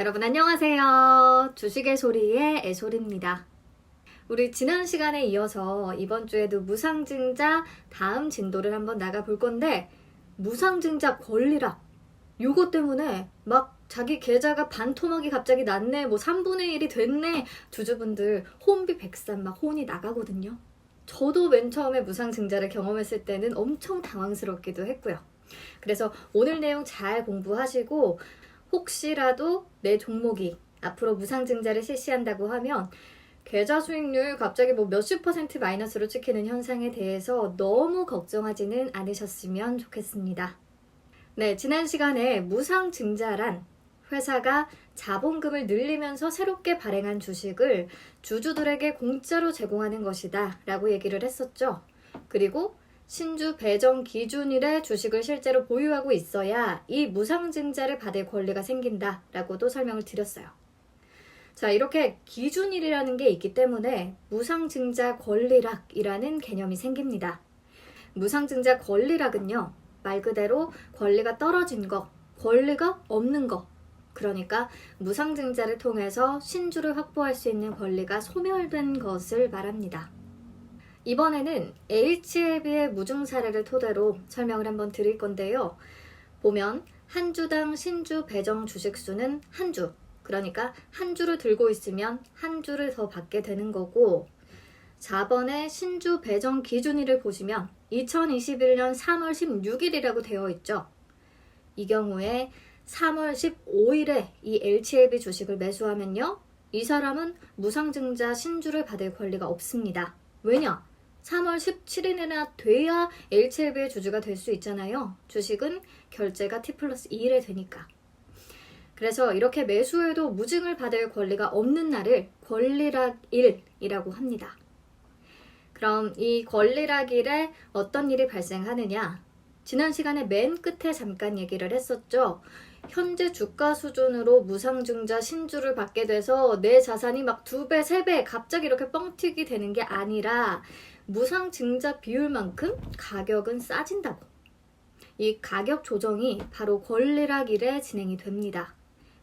여러분 안녕하세요. 주식의 소리의 애소리입니다. 우리 지난 시간에 이어서 이번 주에도 무상증자 다음 진도를 한번 나가 볼 건데 무상증자 권리락 요거 때문에 막 자기 계좌가 반토막이 갑자기 났네 뭐 3분의 1이 됐네 주주분들 혼비 백산 막 혼이 나가거든요. 저도 맨 처음에 무상증자를 경험했을 때는 엄청 당황스럽기도 했고요. 그래서 오늘 내용 잘 공부하시고 혹시라도 내 종목이 앞으로 무상증자를 실시한다고 하면 계좌 수익률 갑자기 뭐 몇십 퍼센트 마이너스로 찍히는 현상에 대해서 너무 걱정하지는 않으셨으면 좋겠습니다. 네, 지난 시간에 무상증자란 회사가 자본금을 늘리면서 새롭게 발행한 주식을 주주들에게 공짜로 제공하는 것이다 라고 얘기를 했었죠. 그리고 신주 배정 기준일에 주식을 실제로 보유하고 있어야 이 무상증자를 받을 권리가 생긴다 라고도 설명을 드렸어요. 자, 이렇게 기준일이라는 게 있기 때문에 무상증자 권리락이라는 개념이 생깁니다. 무상증자 권리락은요, 말 그대로 권리가 떨어진 거, 권리가 없는 거. 그러니까 무상증자를 통해서 신주를 확보할 수 있는 권리가 소멸된 것을 말합니다. 이번에는 HLB의 무증 사례를 토대로 설명을 한번 드릴 건데요. 보면 한 주당 신주 배정 주식 수는 한 주. 그러니까 한 주를 들고 있으면 한 주를 더 받게 되는 거고 4번의 신주 배정 기준일을 보시면 2021년 3월 16일이라고 되어 있죠. 이 경우에 3월 15일에 이 LTLB 주식을 매수하면요. 이 사람은 무상증자 신주를 받을 권리가 없습니다. 왜냐? 3월 17일이나 돼야 LTLB의 주주가 될 수 있잖아요. 주식은 결제가 T 플러스 2일에 되니까. 그래서 이렇게 매수해도 무증을 받을 권리가 없는 날을 권리락일이라고 합니다. 그럼 이 권리락일에 어떤 일이 발생하느냐? 지난 시간에 맨 끝에 잠깐 얘기를 했었죠. 현재 주가 수준으로 무상증자 신주를 받게 돼서 내 자산이 막 두 배, 세 배 갑자기 이렇게 뻥튀기 되는 게 아니라 무상증자 비율만큼 가격은 싸진다고. 이 가격 조정이 바로 권리락 일에 진행이 됩니다.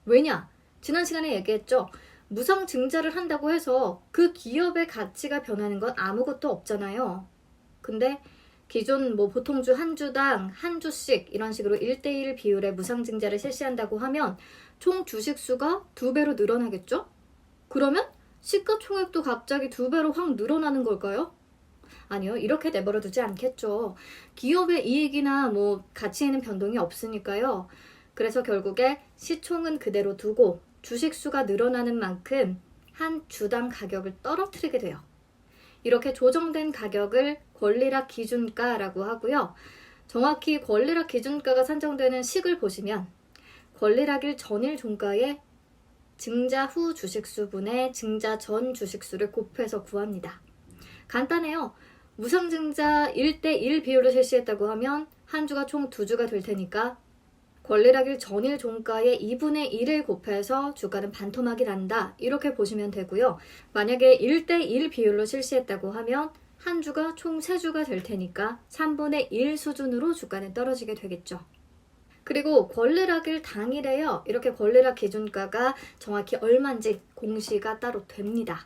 왜냐? 지난 시간에 얘기했죠. 무상증자를 한다고 해서 그 기업의 가치가 변하는 건 아무것도 없잖아요. 근데 기존 뭐 보통주 한 주당 한 주씩 이런 식으로 1대1 비율의 무상증자를 실시한다고 하면 총 주식 수가 두 배로 늘어나겠죠? 그러면 시가총액도 갑자기 두 배로 확 늘어나는 걸까요? 아니요, 이렇게 내버려 두지 않겠죠. 기업의 이익이나 뭐 가치에는 변동이 없으니까요. 그래서 결국에 시총은 그대로 두고 주식 수가 늘어나는 만큼 한 주당 가격을 떨어뜨리게 돼요. 이렇게 조정된 가격을 권리락 기준가라고 하고요. 정확히 권리락 기준가가 산정되는 식을 보시면 권리락일 전일 종가에 증자 후 주식수분의 증자 전 주식수를 곱해서 구합니다. 간단해요. 무상증자 1대1 비율로 실시했다고 하면 한 주가 총 두 주가 될 테니까 권리락일 전일 종가의 2분의 1을 곱해서 주가는 반토막이 난다. 이렇게 보시면 되고요. 만약에 1대1 비율로 실시했다고 하면 한 주가 총 3주가 될 테니까 3분의 1 수준으로 주가는 떨어지게 되겠죠. 그리고 권리락일 당일에요. 이렇게 권리락 기준가가 정확히 얼마인지 공시가 따로 됩니다.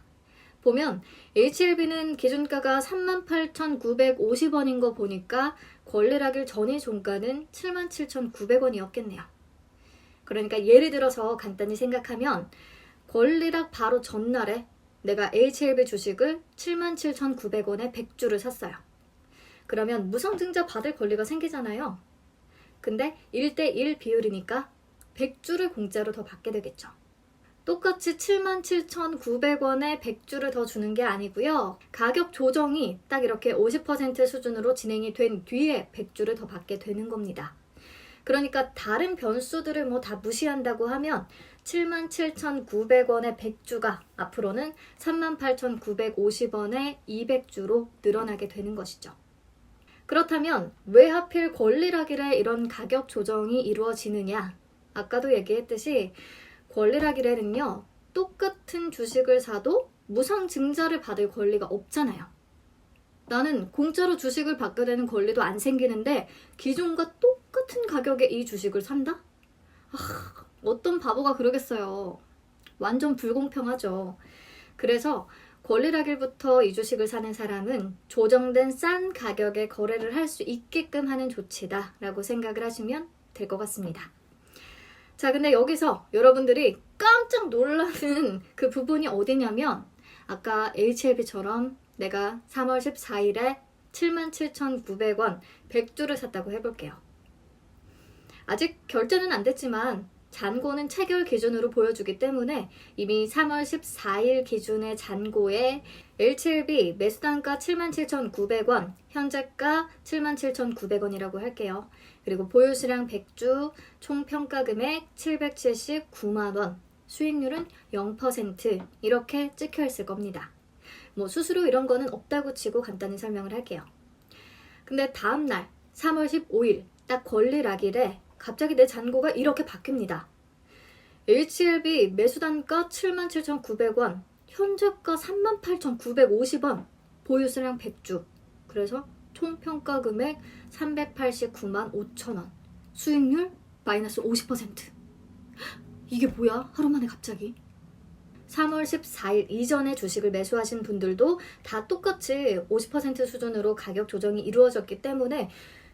보면 HLB는 기준가가 38,950원인 거 보니까 권리락일 전일 종가는 77,900원이었겠네요. 그러니까 예를 들어서 간단히 생각하면 권리락 바로 전날에 내가 HLB 주식을 77,900원에 100주를 샀어요. 그러면 무상증자 받을 권리가 생기잖아요. 근데 1대1 비율이니까 100주를 공짜로 더 받게 되겠죠. 똑같이 77,900원에 100주를 더 주는 게 아니고요. 가격 조정이 딱 이렇게 50% 수준으로 진행이 된 뒤에 100주를 더 받게 되는 겁니다. 그러니까 다른 변수들을 뭐 다 무시한다고 하면 77,900원의 100주가 앞으로는 38,950원의 200주로 늘어나게 되는 것이죠. 그렇다면 왜 하필 권리락일에 이런 가격 조정이 이루어지느냐? 아까도 얘기했듯이 권리락일에는요, 똑같은 주식을 사도 무상 증자를 받을 권리가 없잖아요. 나는 공짜로 주식을 받게 되는 권리도 안 생기는데 기존과 똑같은 가격에 이 주식을 산다? 아, 어떤 바보가 그러겠어요. 완전 불공평하죠. 그래서 권리락일부터 이 주식을 사는 사람은 조정된 싼 가격에 거래를 할 수 있게끔 하는 조치다라고 생각을 하시면 될 것 같습니다. 자, 근데 여기서 여러분들이 깜짝 놀라는 그 부분이 어디냐면 아까 HLB처럼 내가 3월 14일에 77,900원 100주를 샀다고 해볼게요. 아직 결제는 안 됐지만 잔고는 체결 기준으로 보여주기 때문에 이미 3월 14일 기준의 잔고에 L7B 매수단가 77,900원, 현재가 77,900원이라고 할게요. 그리고 보유수량 100주, 총 평가 금액 779만원, 수익률은 0% 이렇게 찍혀 있을 겁니다. 뭐 수수료 이런 거는 없다고 치고 간단히 설명을 할게요. 근데 다음날 3월 15일 딱 권리락일에 갑자기 내 잔고가 이렇게 바뀝니다. HLB 매수단가 77,900원, 현재가 38,950원, 보유수량 100주. 그래서 총 평가 금액 389만 5천원. 수익률 마이너스 50%. 이게 뭐야? 하루 만에 갑자기. 3월 14일 이전에 주식을 매수하신 분들도 다 똑같이 50% 수준으로 가격 조정이 이루어졌기 때문에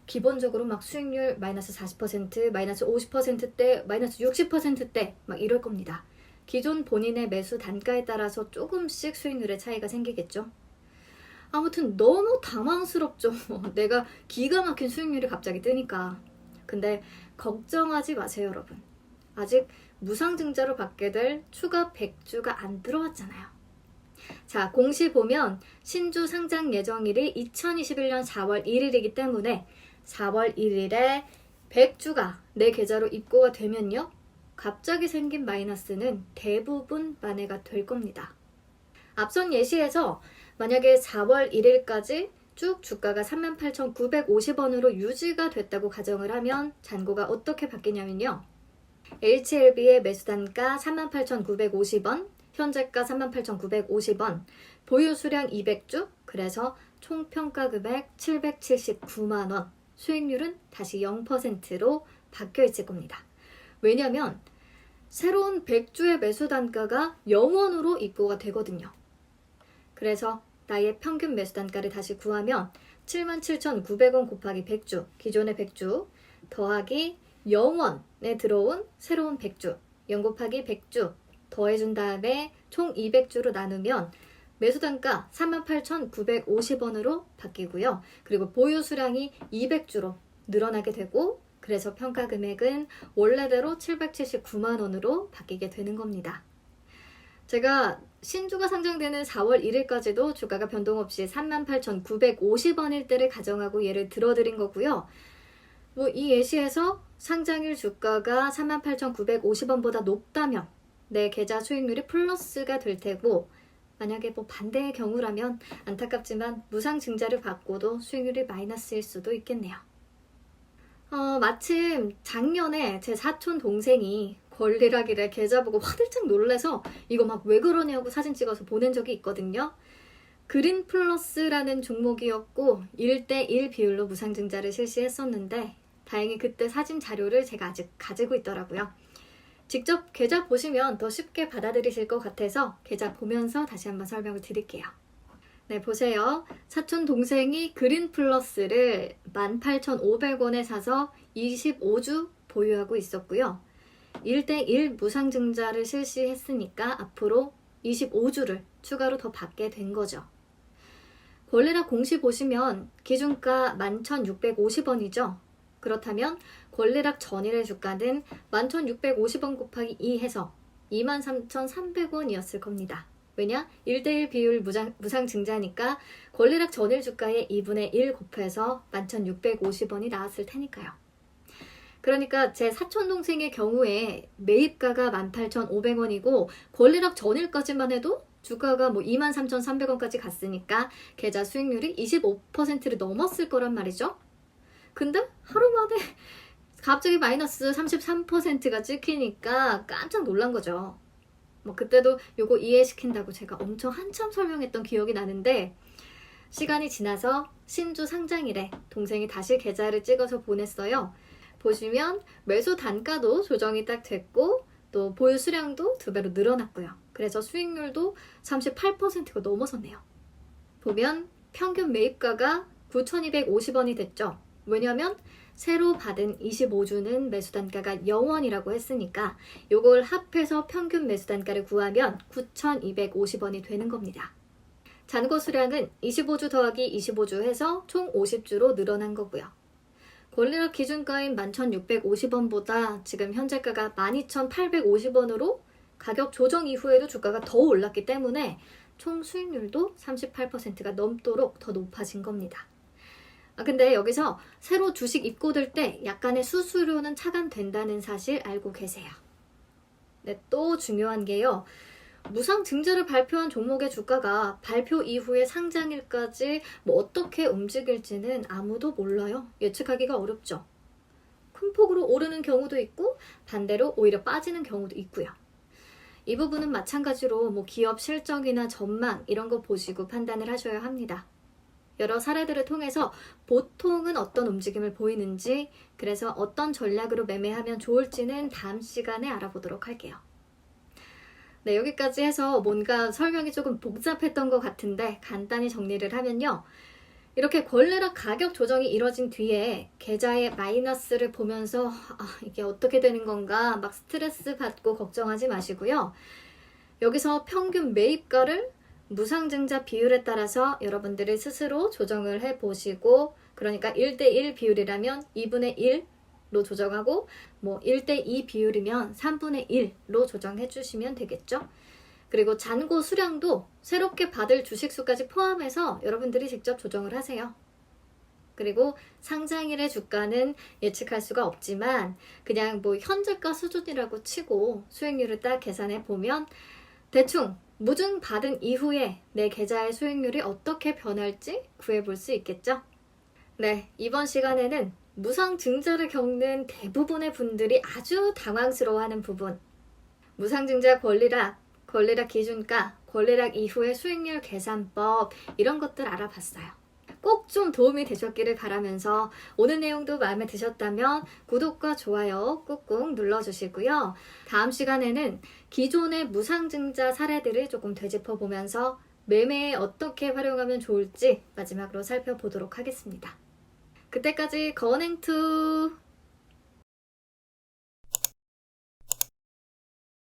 기본적으로 막 수익률 마이너스 40%, 마이너스 50%대, 마이너스 60%대 막 이럴 겁니다. 기존 본인의 매수 단가에 따라서 조금씩 수익률의 차이가 생기겠죠. 아무튼 너무 당황스럽죠. 내가 기가 막힌 수익률이 갑자기 뜨니까. 근데 걱정하지 마세요, 여러분. 아직 무상증자로 받게 될 추가 100주가 안 들어왔잖아요. 자, 공시 보면 신주 상장 예정일이 2021년 4월 1일이기 때문에 4월 1일에 100주가 내 계좌로 입고가 되면요. 갑자기 생긴 마이너스는 대부분 만회가 될 겁니다. 앞선 예시에서 만약에 4월 1일까지 쭉 주가가 38,950원으로 유지가 됐다고 가정을 하면 잔고가 어떻게 바뀌냐면요. HLB의 매수 단가 38,950원, 현재가 38,950원, 보유 수량 200주, 그래서 총 평가 금액 779만 원, 수익률은 다시 0%로 바뀌어 있을 겁니다. 왜냐면 새로운 100주의 매수 단가가 0원으로 입고가 되거든요. 그래서 나의 평균 매수 단가를 다시 구하면 77,900원 곱하기 100주, 기존의 100주 더하기 0원에 들어온 새로운 100주, 0 곱하기 100주 더해준 다음에 총 200주로 나누면 매수 단가 38,950원으로 바뀌고요. 그리고 보유 수량이 200주로 늘어나게 되고 그래서 평가 금액은 원래대로 779만 원으로 바뀌게 되는 겁니다. 제가 신주가 상장되는 4월 1일까지도 주가가 변동 없이 38,950원일 때를 가정하고 예를 들어드린 거고요. 뭐 이 예시에서 상장일 주가가 38,950원보다 높다면 내 계좌 수익률이 플러스가 될 테고 만약에 뭐 반대의 경우라면 안타깝지만 무상 증자를 받고도 수익률이 마이너스일 수도 있겠네요. 어, 마침 작년에 제 사촌 동생이 권리락이래 계좌 보고 화들짝 놀래서 이거 막 왜 그러냐고 사진 찍어서 보낸 적이 있거든요. 그린 플러스라는 종목이었고 1대1 비율로 무상증자를 실시했었는데 다행히 그때 사진 자료를 제가 아직 가지고 있더라고요. 직접 계좌 보시면 더 쉽게 받아들이실 것 같아서 계좌 보면서 다시 한번 설명을 드릴게요. 네, 보세요. 사촌 동생이 그린 플러스를 18,500원에 사서 25주 보유하고 있었고요. 1대1 무상증자를 실시했으니까 앞으로 25주를 추가로 더 받게 된 거죠. 권리락 공시 보시면 기준가 11,650원이죠. 그렇다면 권리락 전일의 주가는 11,650원 곱하기 2 해서 23,300원이었을 겁니다. 왜냐? 1대1 비율 무상, 무상 증자니까 권리락 전일 주가의 2분의 1 곱해서 11,650원이 나왔을 테니까요. 그러니까 제 사촌 동생의 경우에 매입가가 18,500원이고 권리락 전일까지만 해도 주가가 뭐 23,300원까지 갔으니까 계좌 수익률이 25%를 넘었을 거란 말이죠. 근데 하루 만에 갑자기 마이너스 33%가 찍히니까 깜짝 놀란 거죠. 뭐 그때도 요거 이해시킨다고 제가 엄청 한참 설명했던 기억이 나는데 시간이 지나서 신주 상장일에 동생이 다시 계좌를 찍어서 보냈어요. 보시면 매수 단가도 조정이 딱 됐고 또 보유 수량도 두 배로 늘어났고요. 그래서 수익률도 38%가 넘어섰네요. 보면 평균 매입가가 9,250원이 됐죠. 왜냐면 새로 받은 25주는 매수 단가가 0원이라고 했으니까 요걸 합해서 평균 매수 단가를 구하면 9,250원이 되는 겁니다. 잔고 수량은 25주 더하기 25주 해서 총 50주로 늘어난 거고요. 권리락 기준가인 11,650원보다 지금 현재가가 12,850원으로 가격 조정 이후에도 주가가 더 올랐기 때문에 총 수익률도 38%가 넘도록 더 높아진 겁니다. 아, 근데 여기서 새로 주식 입고될 때 약간의 수수료는 차감된다는 사실 알고 계세요. 네, 또 중요한 게요. 무상 증자를 발표한 종목의 주가가 발표 이후에 상장일까지 뭐 어떻게 움직일지는 아무도 몰라요. 예측하기가 어렵죠. 큰 폭으로 오르는 경우도 있고 반대로 오히려 빠지는 경우도 있고요. 이 부분은 마찬가지로 뭐 기업 실적이나 전망 이런 거 보시고 판단을 하셔야 합니다. 여러 사례들을 통해서 보통은 어떤 움직임을 보이는지 그래서 어떤 전략으로 매매하면 좋을지는 다음 시간에 알아보도록 할게요. 네, 여기까지 해서 뭔가 설명이 조금 복잡했던 것 같은데 간단히 정리를 하면요. 이렇게 권리락 가격 조정이 이뤄진 뒤에 계좌의 마이너스를 보면서 아, 이게 어떻게 되는 건가 막 스트레스 받고 걱정하지 마시고요. 여기서 평균 매입가를 무상증자 비율에 따라서 여러분들이 스스로 조정을 해 보시고 그러니까 1대1 비율이라면 2분의 1로 조정하고 뭐 1대2 비율이면 3분의 1로 조정해 주시면 되겠죠. 그리고 잔고 수량도 새롭게 받을 주식 수까지 포함해서 여러분들이 직접 조정을 하세요. 그리고 상장일의 주가는 예측할 수가 없지만 그냥 뭐 현재가 수준이라고 치고 수익률을 딱 계산해 보면 대충 무증 받은 이후에 내 계좌의 수익률이 어떻게 변할지 구해볼 수 있겠죠? 네, 이번 시간에는 무상 증자를 겪는 대부분의 분들이 아주 당황스러워하는 부분. 무상 증자 권리락, 권리락 기준가, 권리락 이후의 수익률 계산법, 이런 것들 알아봤어요. 꼭 좀 도움이 되셨기를 바라면서 오늘 내용도 마음에 드셨다면 구독과 좋아요 꾹꾹 눌러주시고요. 다음 시간에는 기존의 무상증자 사례들을 조금 되짚어 보면서 매매에 어떻게 활용하면 좋을지 마지막으로 살펴보도록 하겠습니다. 그때까지 건행투